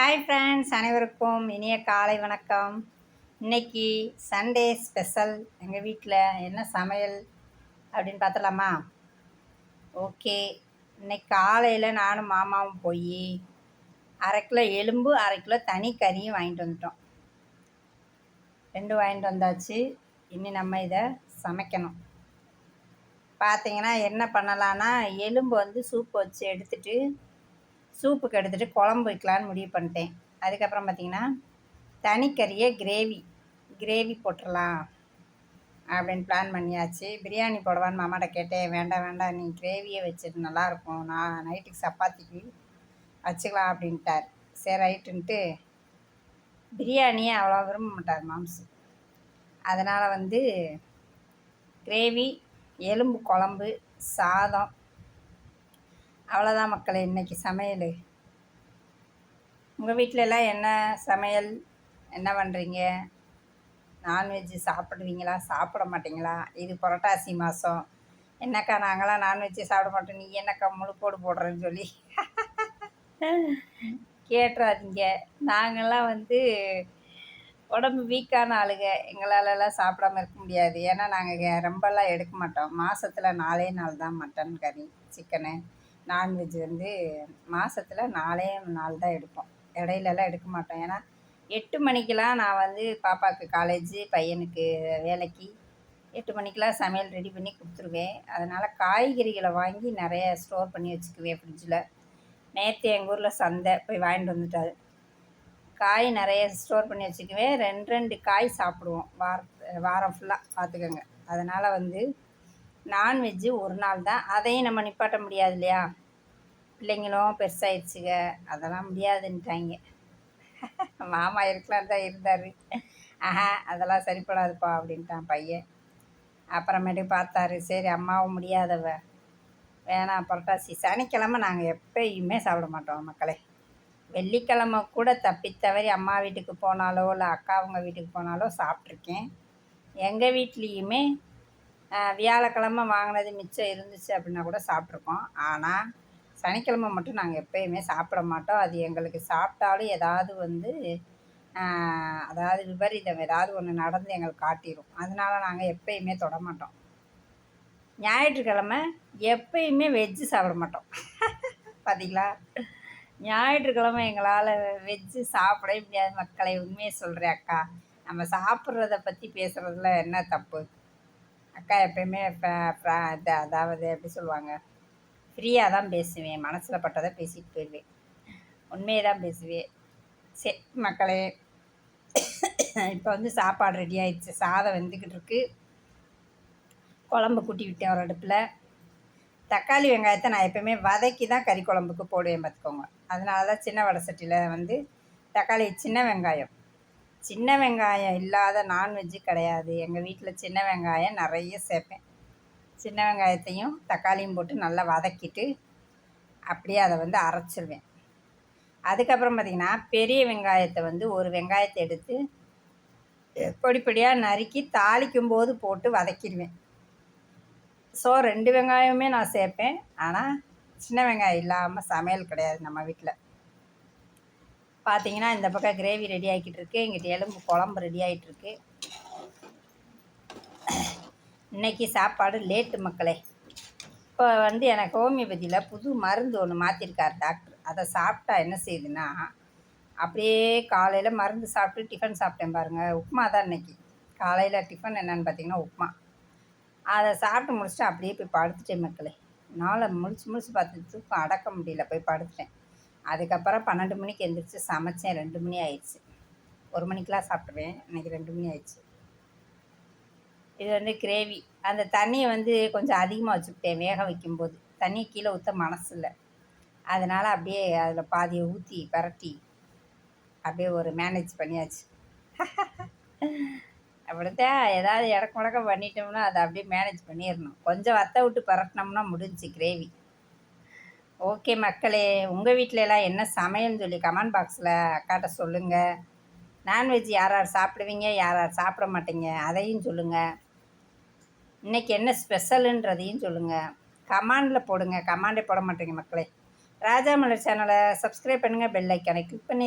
Hi friends அனைவருக்கும் இனிய காலை வணக்கம். இன்னைக்கு சண்டே ஸ்பெஷல் எங்கள் வீட்டில் என்ன சமையல் அப்படின்னு பார்த்தலாமா ஓகே இன்னைக்கு காலையில் நானும் மாமாவும் போய் அரை கிலோ எலும்பு அரை கிலோ தனி கறியும் வாங்கிட்டு வந்துட்டோம். ரெண்டு வாங்கிட்டு வந்தாச்சு. இனி நம்ம இதை சமைக்கணும். பார்த்தீங்கன்னா என்ன பண்ணலான்னா எலும்பு வந்து சூப் வச்சு எடுத்துகிட்டு சூப்புக்கு எடுத்துகிட்டு குழம்பு வைக்கலான்னு முடிவு பண்ணிட்டேன். அதுக்கப்புறம் பார்த்திங்கன்னா தனிக்கறியை கிரேவி கிரேவி போட்டுடலாம் அப்படின்னு பிளான் பண்ணியாச்சு. பிரியாணி போடவான்னு மாமாட்ட கேட்டேன் வேண்டாம் வேண்டாம் நீ கிரேவியை வச்சுட்டு நல்லாயிருக்கும். நான் நைட்டுக்கு சப்பாத்திக்கு வச்சுக்கலாம் அப்படின்ட்டார். சரி ரைட்டுன்ட்டு பிரியாணியை அவ்வளோ விரும்ப மாட்டார் மாம்சு. அதனால் வந்து கிரேவி எலும்பு குழம்பு சாதம் அவ்வளோதான் மக்களே இன்றைக்கி சமையல். உங்கள் வீட்டிலலாம் என்ன சமையல்? என்ன பண்ணுறீங்க நான்வெஜ்ஜு சாப்பிடுவீங்களா? சாப்பிட மாட்டிங்களா? இது புரட்டாசி மாதம் என்னக்கா நாங்களாம் நான்வெஜ்ஜு சாப்பிட மாட்டோம். நீ என்னக்கா முழுக்கோடு போடுறேன்னு சொல்லி. கேட்டுறாதீங்க. நாங்கள்லாம் வந்து உடம்பு வீக்கான ஆளுங்க. எங்களாலலாம் சாப்பிடாம இருக்க முடியாது. ஏன்னா நாங்கள் ரொம்பலாம் எடுக்க மாட்டோம். மாதத்துல நாலே நாள் தான் மட்டன் கறி சிக்கனு. நான்வெஜ் வந்து மாதத்துல நாலே நாள் தான் எடுப்போம். இடையிலலாம் எடுக்க மாட்டோம். ஏன்னா எட்டு மணிக்கெலாம் நான் வந்து பாப்பாவுக்கு காலேஜு பையனுக்கு வேலைக்கு எட்டு மணிக்கெலாம் சமையல் ரெடி பண்ணி கொடுத்துருவேன். அதனால் காய்கறிகளை வாங்கி நிறைய ஸ்டோர் பண்ணி வச்சுக்குவேன் ஃப்ரிட்ஜில் நேற்று எங்கள் ஊரில் சந்தை போய் வாங்கிட்டு வந்துட்டாரு. காய் நிறைய ஸ்டோர் பண்ணி வச்சுக்குவேன். ரெண்டு ரெண்டு காய் சாப்பிடுவோம். வார வாரம் ஃபுல்லாக பார்த்துக்கோங்க. அதனால் வந்து நான்வெஜ்ஜு ஒரு நாள் தான். அதையும் நம்ம நிப்பாட்ட முடியாது இல்லையா? பிள்ளைங்களும் பெருசாகிடுச்சுங்க அதெல்லாம் முடியாதுன்ட்டாங்க மாமா இருக்கலாம் தான் இருந்தார். ஆஹா அதெல்லாம் சரிப்படாதுப்பா அப்படின்ட்டான் பையன். அப்புறமேட்டு பார்த்தாரு சரி அம்மாவும் முடியாதவ. வேணாம் புரட்டாசி சனிக்கிழமை நாங்கள் எப்பயுமே சாப்பிட மாட்டோம் மக்களே. வெள்ளிக்கிழமை கூட தப்பி தவறி அம்மா வீட்டுக்கு போனாலோ இல்லை அக்கா அவங்க வீட்டுக்கு போனாலோ சாப்பிட்ருக்கேன். எங்கள் வீட்லேயுமே வியாழக்கிழமை வாங்கினது மிச்சம் இருந்துச்சு அப்படின்னா கூட சாப்பிட்ருக்கோம். ஆனால் சனிக்கிழமை மட்டும் நாங்கள் எப்போயுமே சாப்பிட மாட்டோம். அது எங்களுக்கு சாப்பிட்டாலும் ஏதாவது வந்து அதாவது விபரீதம் ஏதாவது ஒன்று நடந்து எங்களுக்கு காட்டிடும் அதனால நாங்கள் எப்போயுமே தொட மாட்டோம். ஞாயிற்றுக்கிழமை எப்பயுமே வெஜ்ஜு சாப்பிட மாட்டோம். பார்த்தீங்களா ஞாயிற்றுக்கிழமை எங்களால் வெஜ்ஜு சாப்பிடவே முடியாது மக்களை. உண்மையை சொல்கிறேன் அக்கா. நம்ம சாப்பிட்றத பற்றி பேசுகிறதுல என்ன தப்பு? அக்கா எப்பயுமே அதாவது எப்படி சொல்லுவாங்க? ஃப்ரீயாக தான் பேசுவேன். மனசில் பட்டதை பேசிட்டு போயிடுவேன். உண்மையை தான் பேசுவேன். சரி மக்களே இப்போ வந்து சாப்பாடு ரெடி ஆயிடுச்சு. சாதம் வெந்துக்கிட்டு இருக்கு. குழம்பு கூட்டி விட்டேன் ஒரு அடுப்பில். தக்காளி வெங்காயத்தை நான் எப்போயுமே வதக்கி தான் கறி குழம்புக்கு போடுவேன் பார்த்துக்கோங்க. அதனால தான் சின்ன வடை சட்டியில் வந்து தக்காளி சின்ன வெங்காயம். சின்ன வெங்காயம் இல்லாத நான்வெஜ்ஜு கிடையாது. எங்கள் வீட்டில் சின்ன வெங்காயம் நிறைய சேர்ப்பேன். சின்ன வெங்காயத்தையும் தக்காளியும் போட்டு நல்லா வதக்கிட்டு அப்படியே அதை வந்து அரைச்சிருவேன். அதுக்கப்புறம் பார்த்திங்கன்னா பெரிய வெங்காயத்தை வந்து ஒரு வெங்காயத்தை எடுத்து பொடி பொடியாக நறுக்கி தாளிக்கும் போது போட்டு வதக்கிடுவேன். ஸோ ரெண்டு வெங்காயமே நான் சேர்ப்பேன். ஆனால் சின்ன வெங்காயம் இல்லாமல் சமையல் கிடையாது நம்ம வீட்டில் பார்த்தீங்கன்னா இந்த பக்கம் கிரேவி ரெடி ஆகிக்கிட்டு இருக்கு. எங்கிட்ட எலும்பு குழம்பு ரெடி ஆகிட்டுருக்கு இன்றைக்கி சாப்பாடு லேட்டு மக்களே. இப்போ வந்து எனக்கு ஹோமியோபதியில் புது மருந்து ஒன்று மாற்றிருக்கார் டாக்டர் அதை சாப்பிட்டா என்ன செய்யுதுன்னா அப்படியே காலையில் மருந்து சாப்பிட்டு டிஃபன் சாப்பிட்டேன் பாருங்கள் உப்புமா தான் இன்றைக்கி காலையில் டிஃபன் என்னென்னு பார்த்தீங்கன்னா உப்புமா. அதை சாப்பிட்டு முடிச்சுட்டு அப்படியே போய் படுத்துட்டேன் மக்களே. நாளை முழிச்சு முழிச்சு பார்த்து தூக்கம் அடக்க முடியல. போய் படுத்துட்டேன். அதுக்கப்புறம் பன்னெண்டு மணிக்கு எழுந்திரிச்சு சமைச்சேன். ரெண்டு மணி ஆயிடுச்சு. ஒரு மணிக்கெலாம் சாப்பிடுவேன் இன்றைக்கி ரெண்டு மணி ஆயிடுச்சு. இது வந்து கிரேவி அந்த தண்ணியை வந்து கொஞ்சம் அதிகமாக வச்சுக்கிட்டேன் வேக வைக்கும்போது. தண்ணி கீழே ஊற்ற மனசு இல்லை அதனால் அப்படியே அதில் பாதியை ஊற்றி பரட்டி அப்படியே ஒரு மேனேஜ் பண்ணியாச்சு. அப்படித்தான் ஏதாவது இடக்கு முடக்கம் பண்ணிட்டோம்னா அதை அப்படியே மேனேஜ் பண்ணிடணும் கொஞ்சம் வத்த விட்டு பரட்டினோம்னா முடிஞ்சு கிரேவி ஓகே மக்களே உங்கள் வீட்டிலலாம் என்ன சமையல்னு சொல்லி கமெண்ட் பாக்ஸில் அக்காட்ட சொல்லுங்கள் நான்வெஜ் யார் யார் சாப்பிடுவீங்க யார் யார் சாப்பிட மாட்டீங்க அதையும் சொல்லுங்கள் இன்றைக்கி என்ன ஸ்பெஷலுன்றதையும் சொல்லுங்கள் கமாண்டில் போடுங்க. கமாண்டே போட மாட்டேங்க மக்களே. ராஜா மலர் சேனலை சப்ஸ்கிரைப் பண்ணுங்கள் பெல் ஐக்கானை கிளிக் பண்ணி